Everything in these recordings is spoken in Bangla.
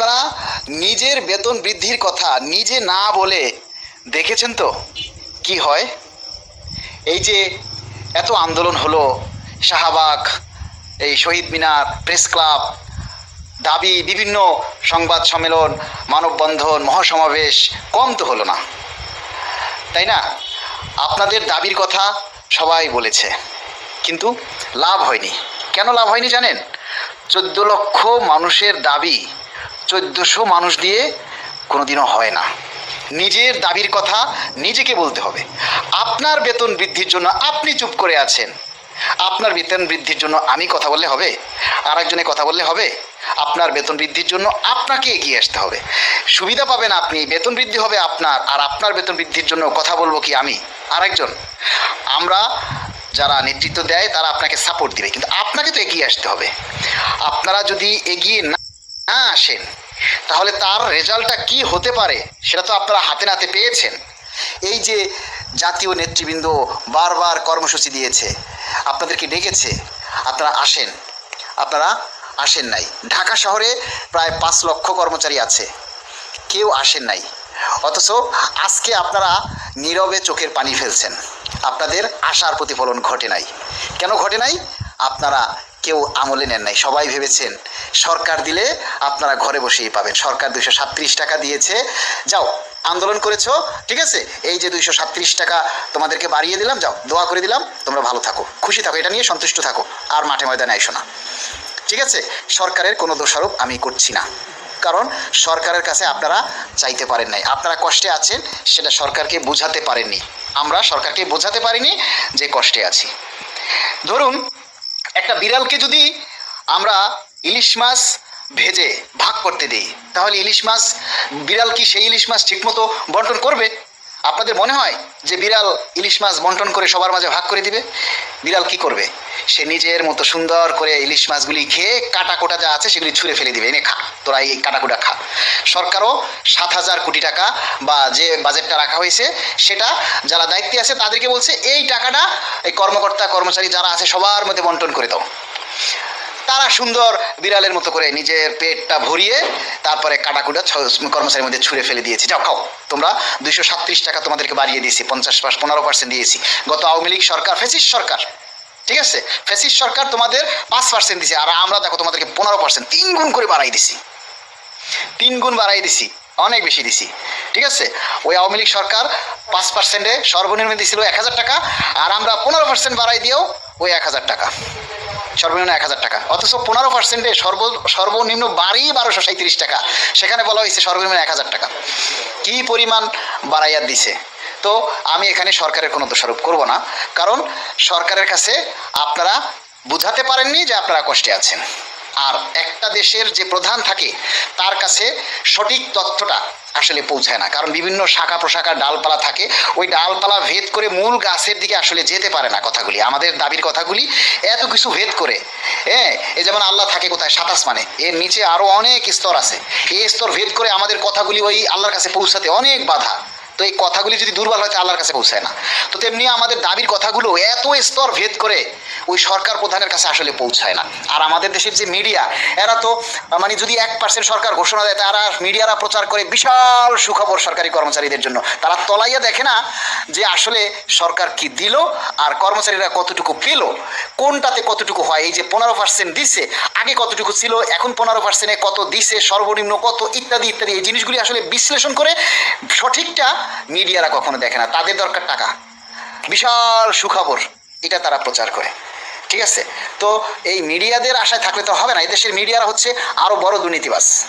আপনারা নিজের বেতন বৃদ্ধির কথা নিজে না বলে দেখেছেন তো? কি হয়? এই যে এত আন্দোলন হলো, শাহবাগ, এই শহীদ মিনার, প্রেস ক্লাব, দাবি, বিভিন্ন সংবাদ সম্মেলন, মানববন্ধন, মহাসমাবেশ, কম তো হলো না। তাই না? আপনাদের দাবির কথা সবাই বলেছে, কিন্তু লাভ হয়নি। কেন লাভ হয়নি জানেন? চোদ্দ লক্ষ মানুষের দাবি চোদ্দোশো মানুষ দিয়ে কোনোদিনও হয় না। নিজের দাবির কথা নিজেকে বলতে হবে। আপনার বেতন বৃদ্ধির জন্য আপনি চুপ করে আছেন। আপনার বেতন বৃদ্ধির জন্য আমি কথা বললে হবে? আর একজনে কথা বললে হবে? আপনার বেতন বৃদ্ধির জন্য আপনাকে এগিয়ে আসতে হবে। সুবিধা পাবেন আপনি, বেতন বৃদ্ধি হবে আপনার, আর আপনার বেতন বৃদ্ধির জন্য কথা বলব কি আমি? আর একজন আমরা যারা নেতৃত্ব দেয় তারা আপনাকে সাপোর্ট দিবে, কিন্তু আপনাকে তো এগিয়ে আসতে হবে। আপনারা যদি এগিয়ে না না আসেন। তাহলে তার রেজাল্টটা কি হতে পারে সেটা তো আপনারা হাতে নাতে পেয়েছেন। এই যে জাতীয় নেতৃবৃন্দ বারবার কর্মসূচি দিয়েছে, আপনাদেরকে ডেকেছে, আপনারা আসেন। আপনারা আসেন নাই। ঢাকা শহরে প্রায় পাঁচ লক্ষ কর্মচারী আছে। কেউ আসেন নাই। অথচ আজকে আপনারা নীরবে চোখের পানি ফেলছেন। আপনাদের আশার প্রতিফলন ঘটে নাই। কেন ঘটে নাই? আপনারা কেউ আমলে নেন নাই। সবাই ভেবেছেন সরকার দিলে আপনারা ঘরে বসেই পাবেন। সরকার দুইশো সাতত্রিশ টাকা দিয়েছে। যাও, আন্দোলন করেছ, ঠিক আছে? এই যে দুইশো সাতত্রিশ টাকা তোমাদেরকে বাড়িয়ে দিলাম, যাও, দোয়া করে দিলাম, তোমরা ভালো থাকো, খুশি থাকো, এটা নিয়ে সন্তুষ্ট থাকো, আর মাঠে ময়দানে আইসো না। ঠিক আছে? সরকারের কোনো দোষারোপ আমি করছি না। কারণ সরকারের কাছে আপনারা চাইতে পারেন নাই। আপনারা কষ্টে আছেন, সেটা সরকারকে বোঝাতে পারেননি। আমরা সরকারকে বোঝাতে পারিনি যে কষ্টে আছি। ধরুন একটা বিড়ালকে যদি আমরা ইলিশ মাছ ভেজে ভাগ করতে দিই, তাহলে ইলিশ মাছ, বিড়াল কি সেই ইলিশ মাছ ঠিকমতো বন্টন করবে? আপনাদের মনে হয় যে বিড়াল ইলিশ মাছ বন্টন করে সবার মাঝে ভাগ করে দিবে? বিড়াল কি করবে? সে নিজের মতো সুন্দর করে ইলিশ মাছগুলি খেয়ে কাটা কোটা যা আছে সেগুলি ছুঁড়ে ফেলে দিবে। এনে খা, তোরা এই কাটা কোটা খা। সরকারও সাত হাজার কোটি টাকা বা যে বাজেটটা রাখা হয়েছে সেটা যারা দায়িত্বে আছে তাদেরকে বলছে, এই টাকাটা এই কর্মকর্তা, কর্মচারী যারা আছে সবার মধ্যে বন্টন করে দাও। সুন্দর বিড়ালের মতো করে নিজের পেটটা ভরিয়ে তারপরে কাটাকুটা কর্মচারীর মধ্যে ছুঁড়ে ফেলে দিয়েছে। যাও, খাও। তোমরা দুইশো সাতত্রিশ টাকা তোমাদেরকে বাড়িয়ে দিয়েছি, পঞ্চাশ পার্স পনেরো পার্সেন্ট দিয়েছি। গত আওয়ামী লীগ সরকার, ফেসিস সরকার, ঠিক আছে? ফেসিস সরকার তোমাদের পাঁচ পার্সেন্ট দিছে, আর আমরা দেখো তোমাদেরকে পনেরো পার্সেন্ট, তিন গুণ করে বাড়াই দিছি। তিন গুণ বাড়াই দিছি, অনেক বেশি দিছি, ঠিক আছে? ওই আওয়ামী লীগ সরকার পাঁচ পার্সেন্টে সর্বনিম্ন দিছিল এক হাজার টাকা, আর আমরা পনেরো পার্সেন্ট বাড়াই দিয়েও ওই এক হাজার টাকা। সর্বনিম্ন এক হাজার টাকা। অথচ পনেরো পার্সেন্টে সর্ব, সর্বনিম্ন বাড়ি বারোশো সাঁত্রিশ টাকা। সেখানে বলা হয়েছে সর্বনিম্ন এক হাজার টাকা। কি পরিমাণ বাড়াইয়া দিছে? তো আমি এখানে সরকারের কোনো দোষারোপ করব না। কারণ সরকারের কাছে আপনারা বুঝাতে পারেননি যে আপনারা কষ্টে আছেন। আর একটা দেশের যে প্রধান থাকে, তার কাছে সঠিক তথ্যটা আসলে পৌঁছায় না। কারণ বিভিন্ন শাখা প্রশাখার ডালপালা থাকে, ওই ডালপালা ভেদ করে মূল গাছের দিকে আসলে যেতে পারে না কথাগুলি। আমাদের দাবির কথাগুলি এত কিছু ভেদ করে। হ্যাঁ এ যেমন আল্লাহ থাকে কোথায়? সাতাশ মানে। এর নিচে আরও অনেক স্তর আছে। এই স্তর ভেদ করে আমাদের কথাগুলি ওই আল্লাহর কাছে পৌঁছাতে অনেক বাধা। তো এই কথাগুলি যদি দুর্বল হয় আল্লাহর কাছে পৌঁছায় না। তো তেমনি আমাদের দাবির কথাগুলো এত স্তর ভেদ করে ওই সরকার প্রধানের কাছে আসলে পৌঁছায় না। আর আমাদের দেশের যে মিডিয়া এরা তো মানে যদি এক পার্সেন্ট সরকার ঘোষণা দেয়, তারা মিডিয়ারা প্রচার করে বিশাল সুখবর সরকারি কর্মচারীদের জন্য। তারা তলাইয়া দেখে না যে আসলে সরকার কি দিল আর কর্মচারীরা কতটুকু পেল, কোনটাতে কতটুকু হয়, এই যে পনেরো পার্সেন্ট দিছে, আগে কতটুকু ছিল, এখন পনেরো পার্সেন্টে কত দিছে, সর্বনিম্ন কত, ইত্যাদি ইত্যাদি, এই জিনিসগুলি আসলে বিশ্লেষণ করে সঠিকটা মিডিয়ারা কখনো দেখে না। তাদের দরকার টাকা। বিশাল সুখবর। এটা তারা প্রচার করে। ঠিক আছে? তো এই মিডিয়াদের আশায় থাকলে তো হবে না। এদেশের মিডিয়ারা হচ্ছে আরও বড় দুর্নীতিবাজ।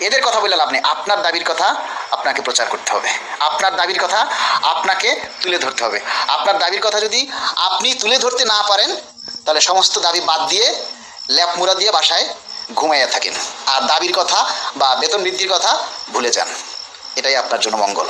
এদের কথা বলে লাভ নেই। আপনার দাবির কথা আপনাকে প্রচার করতে হবে। আপনার দাবির কথা আপনাকে তুলে ধরতে হবে। আপনার দাবির কথা যদি আপনি তুলে ধরতে না পারেন, তাহলে সমস্ত দাবি বাদ দিয়ে ল্যাপ মুড়া দিয়ে বাসায় ঘুমাইয়া থাকেন। আর দাবির কথা বা বেতন বৃদ্ধির কথা ভুলে যান। এটাই আপনার জন্য মঙ্গল।